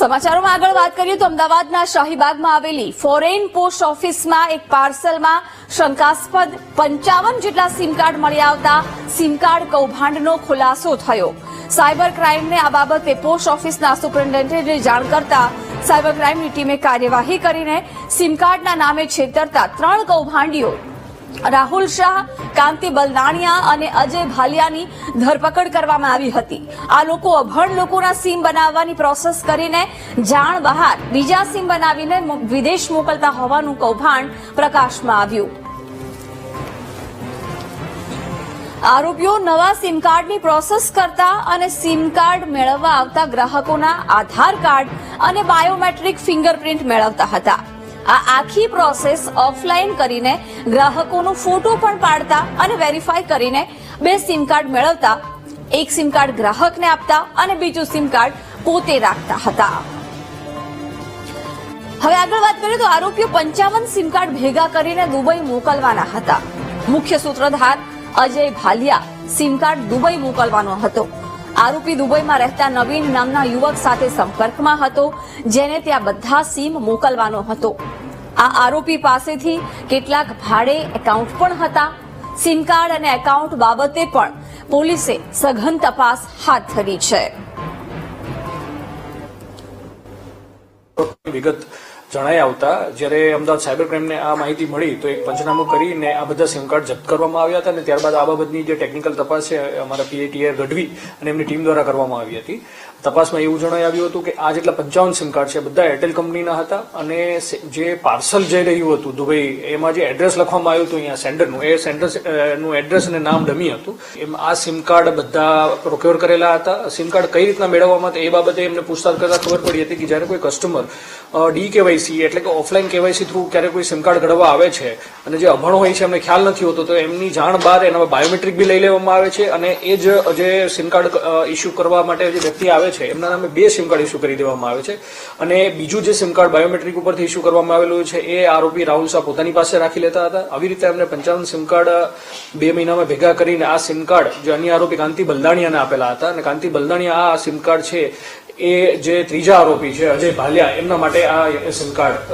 સમાચારોમાં આગળ વાત કરીએ તો અમદાવાદના શાહીબાગમાં આવેલી ફોરેન પોસ્ટ ઓફિસમાં એક પાર્સલમાં શંકાસ્પદ પંચાવન જેટલા સિમ કાર્ડ મળી આવતા સિમ કાર્ડ કૌભાંડનો ખુલાસો થયો. સાયબર ક્રાઇમને આ બાબતે પોસ્ટ ઓફિસના સુપ્રિન્ટેન્ડન્ટે જાણ કરતા સાયબર ક્રાઇમની ટીમે કાર્યવાહી કરીને સિમ કાર્ડના નામે છેતરતા ત્રણ કૌભાંડીઓ રાહુલ શાહ, કાંતિ બલદાણિયા અને અજય ભાલિયાની ધરપકડ કરવામાં આવી હતી. આ લોકો અભણ લોકોના સીમ બનાવવાની પ્રોસેસ કરીને જાણ બહાર બીજા સીમ બનાવીને વિદેશ મોકલતા હોવાનું કૌભાંડ પ્રકાશમાં આવ્યું. આરોપીઓ નવા સિમ કાર્ડની પ્રોસેસ કરતા અને સિમ કાર્ડ મેળવવા આવતા ગ્રાહકોના આધાર કાર્ડ અને બાયોમેટ્રિક ફિંગરપ્રિન્ટ મેળવતા હતા. આ આખી પ્રોસેસ ઓફલાઈન કરીને ગ્રાહકોનો ફોટો પણ પાડતા અને વેરીફાઈ કરીને બે સિમ કાર્ડ મેળવતા. એક સિમ કાર્ડ ગ્રાહકને આપતા અને બીજું સિમ કાર્ડ પોતે રાખતા હતા. હવે આગળ વાત કરીએ તો આરોપીઓ પંચાવન સિમ કાર્ડ ભેગા કરીને દુબઈ મોકલવાના હતા. મુખ્ય સૂત્રધાર Ajay Bhaliya sim card Dubai મોકલવાનો હતો. આરોપી દુબઈમાં રહેતા નવીન નામના યુવક સાથે સંપર્કમાં હતો, જેને ત્યાં બધા સિમ મોકલવાનો હતો. આ આરોપી પાસેથી કેટલાક ભાડે એકાઉન્ટ પણ હતા. સિમ કાર્ડ અને એકાઉન્ટ બાબતે પણ પોલીસે સઘન તપાસ હાથ ધરી છે. વિગત જણાઈ આવતા. જ્યારે અમદાવાદ સાયબર ક્રાઇમને આ માહિતી મળી, તો એક પંચનામું કરીને આ બધા સિમ કાર્ડ જપ્ત કરવામાં આવ્યા હતા અને ત્યારબાદ આ બાબતની જે ટેકનિકલ તપાસ છે, અમારા પીએટીએ ગઢવી અને એમની ટીમ દ્વારા કરવામાં આવી હતી. તપાસમાં એવું જણાઈ આવ્યું હતું કે આ જેટલા પંચાવન સિમ કાર્ડ છે, બધા એરટેલ કંપનીના હતા અને જે પાર્સલ જઈ રહ્યું હતું દુબઈ, એમાં જે એડ્રેસ લખવામાં આવ્યું હતું અહીંયા સેન્ડરનું, એ સેન્ટરનું એડ્રેસ અને નામ ડમી હતું. એમ, આ સિમ કાર્ડ બધા પ્રોક્યોર કરેલા હતા. સિમ કાર્ડ કઈ રીતના મેળવવામાં એ બાબતે એમને પૂછતાછ કરતા ખબર પડી હતી કે જ્યારે કોઈ કસ્ટમર ડી કેવાયસી એટલે કે ઓફલાઈન કેવાયસી થ્રુ ક્યારે કોઈ સિમ કાર્ડ ઘડવા આવે છે, અને જે અભણ હોય છે, એમને ખ્યાલ નથી હોતો, તો એમની જાણ બાર એના બાયોમેટ્રિક બી લઈ લેવામાં આવે છે, અને એ જ જે સિમ કાર્ડ ઇસ્યુ કરવા માટે જે વ્યક્તિ આવે છે, એમના નામે બે સિમ કાર્ડ ઇસ્યુ કરી દેવામાં આવે છે, અને બીજું જે સિમ કાર્ડ બાયોમેટ્રિક ઉપરથી ઇસ્યુ કરવામાં આવેલું છે, એ આરોપી રાહુલ શાહ પોતાની પાસે રાખી લેતા હતા. આવી રીતે એમને પંચાવન સિમ કાર્ડ બે મહિનામાં ભેગા કરીને આ સિમ કાર્ડ જે અન્ય આરોપી કાંતિ બલદાણિયાને આપેલા હતા, અને કાંતિ બલદાણિયા આ સિમ કાર્ડ છે એ જે ત્રીજા આરોપી છે અજય ભાલિયા એમના માટે આ એસએમ કાર્ડ